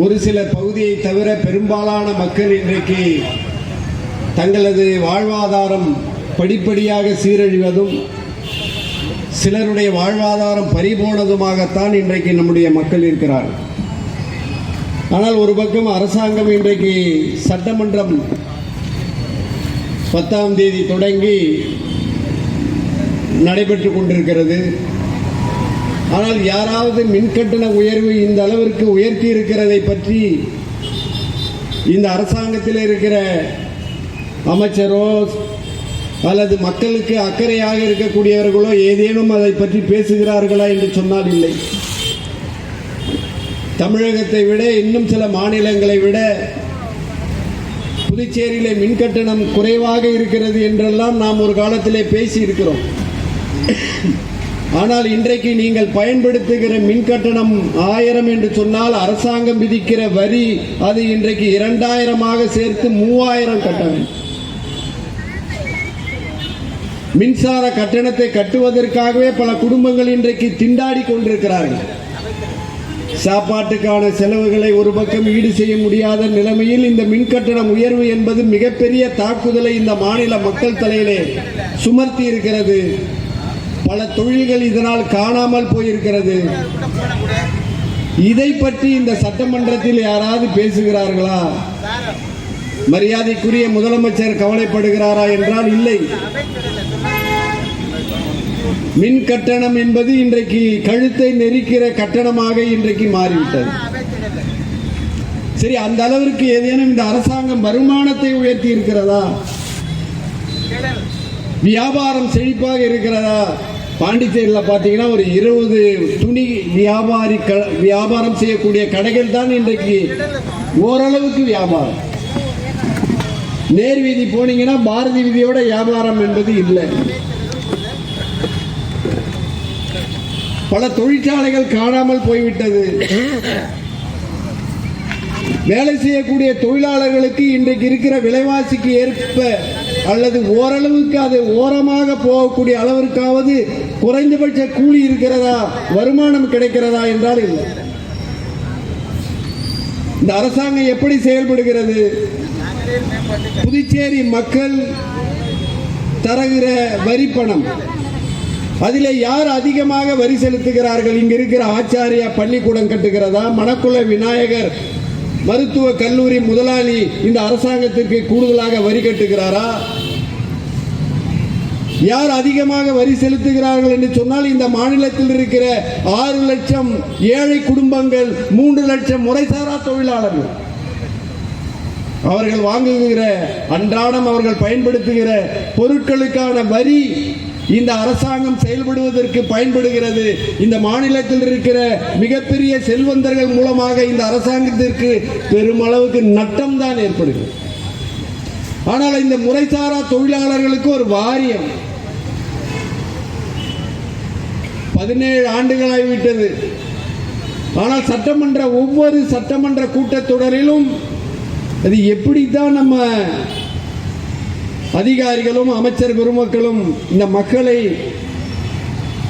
ஒரு சில பகுதியை தவிர பெரும்பாலான மக்கள் இன்றைக்கு தங்களது வாழ்வாதாரம் படிப்படியாக சீரழிவதும் சிலருடைய வாழ்வாதாரம் பறிபோனதுமாகத்தான் இன்றைக்கு நம்முடைய மக்கள் இருக்கிறார்கள். ஆனால் ஒரு பக்கம் அரசாங்கம் இன்றைக்கு சட்டமன்றம் பத்தாம் தேதி தொடங்கி நடைபெற்று கொண்டிருக்கிறது. ஆனால் யாராவது மின்கட்டண உயர்வு இந்த அளவிற்கு உயர்த்தி இருக்கிறதை பற்றி இந்த அரசாங்கத்தில் இருக்கிற அமைச்சரோ அல்லது மக்களுக்கு அக்கறையாக இருக்கக்கூடியவர்களோ ஏதேனும் அதை பற்றி பேசுகிறார்களா என்று சொன்னால் இல்லை. தமிழகத்தை விட இன்னும் சில மாநிலங்களை விட புதுச்சேரியிலே மின்கட்டணம் குறைவாக இருக்கிறது என்றெல்லாம் நாம் ஒரு காலத்திலே பேசி இருக்கிறோம் ஆனால் இன்றைக்கு நீங்கள் பயன்படுத்துகிற மின் கட்டணம் ஆயிரம் என்று சொன்னால் அரசாங்கம் விதிக்கிற வரி அது இன்றைக்கு இரண்டாயிரமாக சேர்த்து மூவாயிரம் கட்ட வேண்டும் மின்சார கட்டணத்தை கட்டுவதற்காகவே பல குடும்பங்கள் இன்றைக்கு திண்டாடி கொண்டிருக்கிறார்கள். சாப்பாட்டுக்கான செலவுகளை ஒரு பக்கம் ஈடு செய்ய முடியாத நிலைமையில் இந்த மின் கட்டணம் உயர்வு என்பது மிகப்பெரிய தாக்குதலை இந்த மாநில மக்கள் தலையிலே சுமர்த்தி இருக்கிறது. பல தொழில்கள் இதனால் காணாமல் போயிருக்கிறது. இதை பற்றி இந்த சட்டமன்றத்தில் யாராவது பேசுகிறார்களா? மரியாதைக்குரிய முதலமைச்சர் கவலைப்படுகிறாரா என்றால் இல்லை. மின் கட்டணம் என்பது இன்றைக்கு கழுத்தை நெரிக்கிற கட்டணமாக இன்றைக்கு மாறிவிட்டது. சரி அந்த அளவிற்கு ஏதேனும் இந்த அரசாங்கம் வருமானத்தை உயர்த்தி இருக்கிறதா? வியாபாரம் செழிப்பாக இருக்கிறதா? பாண்டிச்சேரியில் பார்த்தீங்கன்னா ஒரு இருபது துணி வியாபாரி க வியாபாரம் செய்யக்கூடிய கடைகள் தான் இன்றைக்கு ஓரளவுக்கு வியாபாரம். நேர் வீதி போனீங்கன்னா பாரதி வீதியோட வியாபாரம் என்பது இல்லை. பல தொழிற்சாலைகள் காணாமல் போய்விட்டது. வேலை செய்யக்கூடிய தொழிலாளர்களுக்கு இன்றைக்கு இருக்கிற விலைவாசிக்கு ஏற்ப அல்லது ஓரளவுக்கு அது ஓரமாக போகக்கூடிய அளவிற்காவது குறைந்தபட்ச கூலி இருக்கிறதா வருமானம் கிடைக்கிறதா என்றால் இல்லை. இந்த அரசாங்கம் எப்படி செயல்படுகிறது? புதுச்சேரி மக்கள் தருகிற வரி பணம் அதில் யார் அதிகமாக வரி செலுத்துகிறார்கள்? இங்க இருக்கிற ஆச்சாரியா பள்ளிக்கூடம் கட்டுகிறதா? மணக்குள விநாயகர் மருத்துவ கல்லூரி முதலாளி இந்த அரசாங்கத்திற்கு கூடுதலாக வரி கட்டுகிறாரா? யார் அதிகமாக வரி செலுத்துகிறார்கள் என்று சொன்னால் இந்த மாநிலத்தில் இருக்கிற ஆறு லட்சம் ஏழை குடும்பங்கள் மூன்று லட்சம் முறைசாரா தொழிலாளர்கள். அவர்கள் வாங்குகிற அன்றாடம் அவர்கள் பயன்படுத்துகிற பொருட்களுக்கான வரி இந்த அரசாங்கம் செயல்படுவதற்கு பயன்படுகிறது. இந்த மாநிலத்தில் இருக்கிற மிகப்பெரிய செல்வந்தர்கள் மூலமாக இந்த அரசாங்கத்திற்கு பெருமளவுக்கு நட்டம் தான் ஏற்படுகிறது. ஆனால் இந்த முறைசாரா தொழிலாளர்களுக்கு ஒரு வாரியம். பதினேழு ஆண்டுகளாகிவிட்டது ஆனால் சட்டமன்ற ஒவ்வொரு சட்டமன்ற கூட்டத்தொடரிலும் அது எப்படி தான் நம்ம அதிகாரிகளும் அமைச்சர் பெருமக்களும் இந்த மக்களை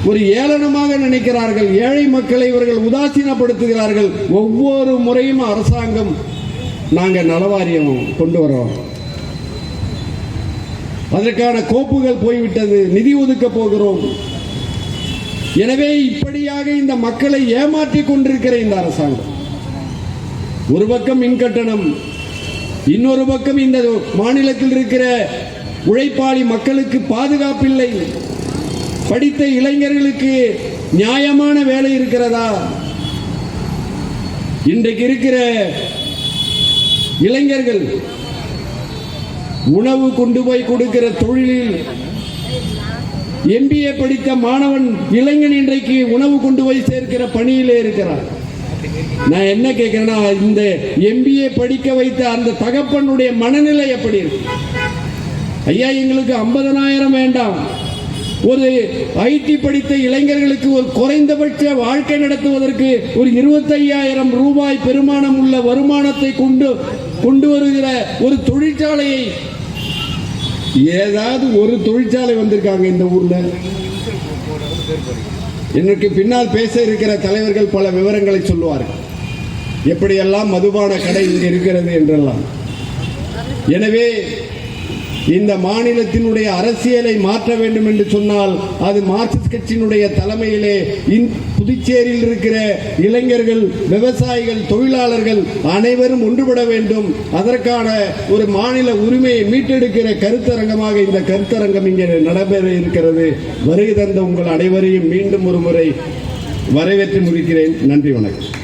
ஒரு ஏளனமாக நினைக்கிறார்கள். ஏழை மக்களை இவர்கள் உதாசீனப்படுத்துகிறார்கள். ஒவ்வொரு முறையும் அரசாங்கம் நாங்கள் நலவாரியம் கொண்டு வரோம் அதற்கான கோப்புகள் போய்விட்டது. நிதி ஒதுக்க போகிறோம். எனவே இப்படியாக இந்த மக்களை ஏமாற்றிக் கொண்டிருக்கிற இந்த அரசாங்கம். ஒரு பக்கம் மின் கட்டணம் இன்னொரு பக்கம் இந்த மாநிலத்தில் இருக்கிற உழைப்பாளி மக்களுக்கு பாதுகாப்பில்லை. படித்த இளைஞர்களுக்கு நியாயமான வேலை இருக்கிறதா? இன்றைக்கு இருக்கிற இளைஞர்கள் உணவு கொண்டு போய் கொடுக்கிற தொழிலில் எம்பிஏ படித்த மாணவன் இளைஞன் இன்றைக்கு உணவு கொண்டு போய் சேர்க்கிற பணியிலே இருக்கிறார் நான் என்ன கேட்கிறேன்னா இந்த எம்பிஏ படிக்க வைத்த அந்த தகப்பனுடைய மனநிலை எப்படி இருக்கு? ஐயா எங்களுக்கு ஐம்பதனாயிரம் வேண்டாம். ஒரு ஐடி படித்த இளைஞர்களுக்கு ஒரு குறைந்தபட்ச வாழ்க்கை நடத்துவதற்கு ஒரு இருபத்தையாயிரம் ரூபாய் பெருமானம் உள்ள வருமானத்தை கொண்டு கொண்டு வருகிற ஒரு தொழிற்சாலையை ஏதாவது ஒரு தொழிற்சாலை வந்திருக்காங்க இந்த ஊர்ல. இன்னைக்கு பின்னால் பேச இருக்கிற தலைவர்கள் பல விவரங்களை சொல்லுவார்கள். எப்படியெல்லாம் மதுபான கடை இங்கு இருக்கிறது என்றெல்லாம். எனவே இந்த மாநிலத்தினுடைய அரசியலை மாற்ற வேண்டும் என்று சொன்னால் அது மார்க்சிஸ்ட் கட்சியினுடைய தலைமையிலே புதுச்சேரியில் இருக்கிற இளைஞர்கள் விவசாயிகள் தொழிலாளர்கள் அனைவரும் ஒன்றுபட வேண்டும். அதற்கான ஒரு மாநில உரிமையை மீட்டெடுக்கிற கருத்தரங்கமாக இந்த கருத்தரங்கம் இங்கே நடைபெற இருக்கிறது. வருகை தந்த உங்கள் அனைவரையும் மீண்டும் ஒரு முறை வரவேற்று முடிக்கிறேன். நன்றி வணக்கம்.